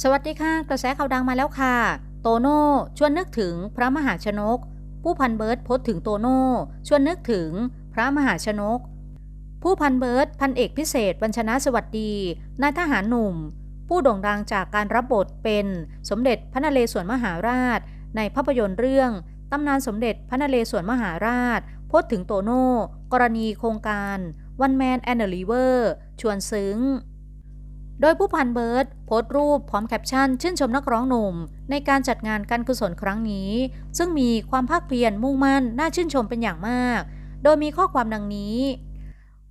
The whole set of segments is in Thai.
สวัสดีค่ะ กระแสข่าวดังมาแล้วค่ะ โตโน่ชวนนึกถึงพระมหาชนก ผู้พันเบิร์ตโพสถึงโตโน่ชวนนึกถึงพระมหาชนก ผู้พันเบิร์ตพันเอกพิเศษวัญชนะสวัสดีนายทหารหนุ่ม ผู้โด่งดังจากการรับบทเป็นสมเด็จพระนเรศวรมหาราช ในภาพยนตร์เรื่องตำนานสมเด็จพระนเรศวรมหาราชโพสถึงโตโน่กรณีโครงการวันแมนแอนเดอร์ลีเวอร์ชวนซึ้ง โดยผู้พันเบิร์ตโพสต์รูปพร้อมแคปชั่น ชื่นชมนักร้องหนุ่ม ในการจัดงานการกุศลครั้งนี้ ซึ่งมีความภาคเพียรมุ่งมั่น น่าชื่นชมเป็นอย่างมาก โดยมีข้อความดังนี้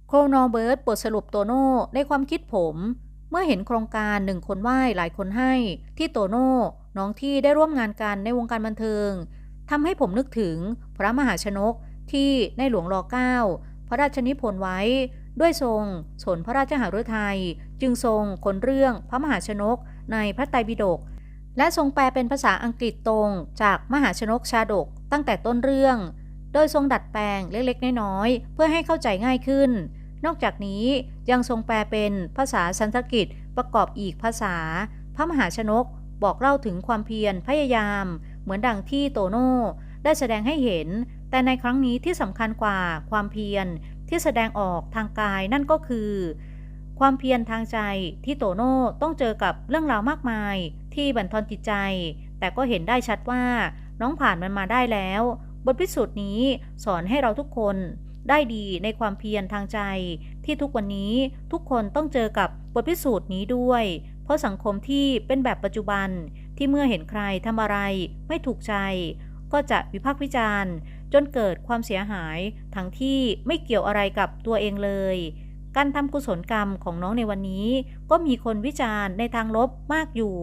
โครนอเบิร์ตบทสรุปโตโน่ในความคิดผม เมื่อเห็นโครงการหนึ่งคนไหว้หลายคนให้ ที่โตโน่น้องที่ได้ร่วมงานกันในวงการบันเทิงทำให้ผมนึกถึงพระมหาชนกที่ในหลวงรอเก้าพระราชนิพนธ์ไว้ ด้วยทรงสนพระราชหฤทัย จึงทรงคนเรื่องพระมหาชนกในพระไตรปิฎกและทรงแปลเป็นภาษาอังกฤษตรงจากมหาชนกชาดกตั้งแต่ต้นเรื่อง โดยทรงดัดแปลงเล็กๆ น้อยๆ เพื่อให้เข้าใจง่ายขึ้น นอกจากนี้ยังทรงแปลเป็นภาษาสันสกฤตประกอบอีกภาษา พระมหาชนกบอกเล่าถึงความเพียรพยายาม เหมือนดังที่โตโน่ ได้แสดงให้เห็น แต่ในครั้งนี้ที่สำคัญกว่าความเพียรที่แสดงออกทางกายนั่นก็คือ ความเพียรทางใจที่โตโน่ต้องเจอกับเรื่องราวมากมาย ที่บั่นทอนจิตใจ แต่ก็เห็นได้ชัดว่า น้องผ่านมันมาได้แล้ว บทพิสูจน์นี้สอนให้เราทุกคนได้ดีในความเพียรทางใจ ที่ทุกวันนี้ทุกคนต้องเจอกับบทพิสูจน์นี้ด้วย เพราะสังคมที่เป็นแบบปัจจุบันที่เมื่อเห็นใครทำอะไรไม่ถูกใจ ก็จะวิพากษ์วิจารณ์ จนเกิดความเสียหายทั้งที่ไม่เกี่ยวอะไรกับตัวเองเลย การทำกุศลกรรมของน้องในวันนี้ ก็มีคนวิจารณ์ในทางลบมากอยู่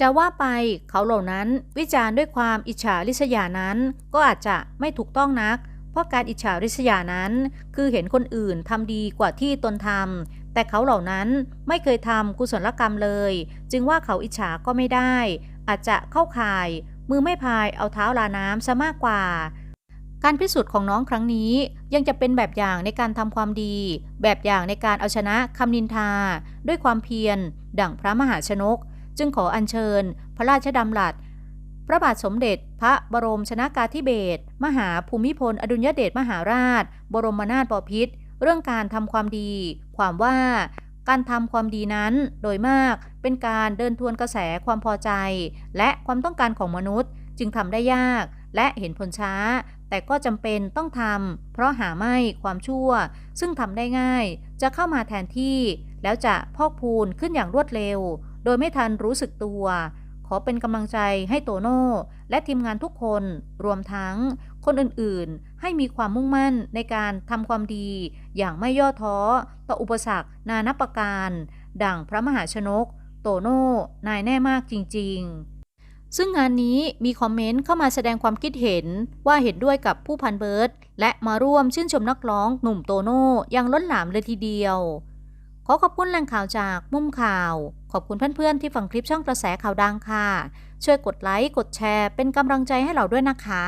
จะว่าไปเขาเหล่านั้นวิจารณ์ด้วยความอิจฉาริษยานั้น ก็อาจจะไม่ถูกต้องนัก เพราะการอิจฉาริษยานั้น คือเห็นคนอื่นทำดีกว่าที่ตนทำแต่เขาเหล่านั้นไม่เคยทำกุศลกรรมเลย จึงว่าเขาอิจฉาก็ไม่ได้ อาจจะเข้าข่าย มือไม่พายเอาเท้าลาน้ำซะมากกว่า การพิสูจน์ของน้องครั้งนี้ยังจะเป็นแบบอย่างในการทำความดี แบบอย่างในการเอาชนะคำนินทา ด้วยความเพียร ดั่งพระมหาชนก จึงขออัญเชิญ พระราชดำรัส พระบาทสมเด็จ พระบรมชนากาธิเบศรมหาภูมิพล อดุลยเดชมหาราช บรมนาถบพิตรเรื่องการทำความดี ความว่าการทำความดีนั้นโดยมากเป็นการเดินทวนกระแสความพอใจ และความต้องการของมนุษย์ จึงทำได้ยาก และเห็นผลช้า แต่ก็จำเป็นต้องทำเพราะหาไม่ความชั่ว ซึ่งทำได้ง่าย จะเข้ามาแทนที่ แล้วจะพอกพูนขึ้นอย่างรวดเร็ว โดยไม่ทันรู้สึกตัว ขอเป็นกำลังใจให้โตโน่ และทีมงานทุกคน รวมทั้ง คนอื่นๆ ให้มีความมุ่งมั่นในการทำความดี อย่างไม่ย่อท้อ ต่ออุปสรรค นานับประการ ดั่งพระมหาชนก โตโน่ นายแน่มากจริง ๆ ซึ่งงานนี้มีคอมเมนต์เข้ามาแสดงความคิดเห็นว่าเห็นด้วยกับผู้พันเบิร์ตและมาร่วมชื่นชมนักร้องหนุ่มโตโน่อย่างล้นหลามเลยทีเดียว ขอขอบคุณแหล่งข่าวจากมุมข่าว ขอบคุณเพื่อนๆที่ฟังคลิปช่องกระแสข่าวดังค่ะ ช่วยกดไลค์กดแชร์เป็นกำลังใจให้เราด้วยนะคะ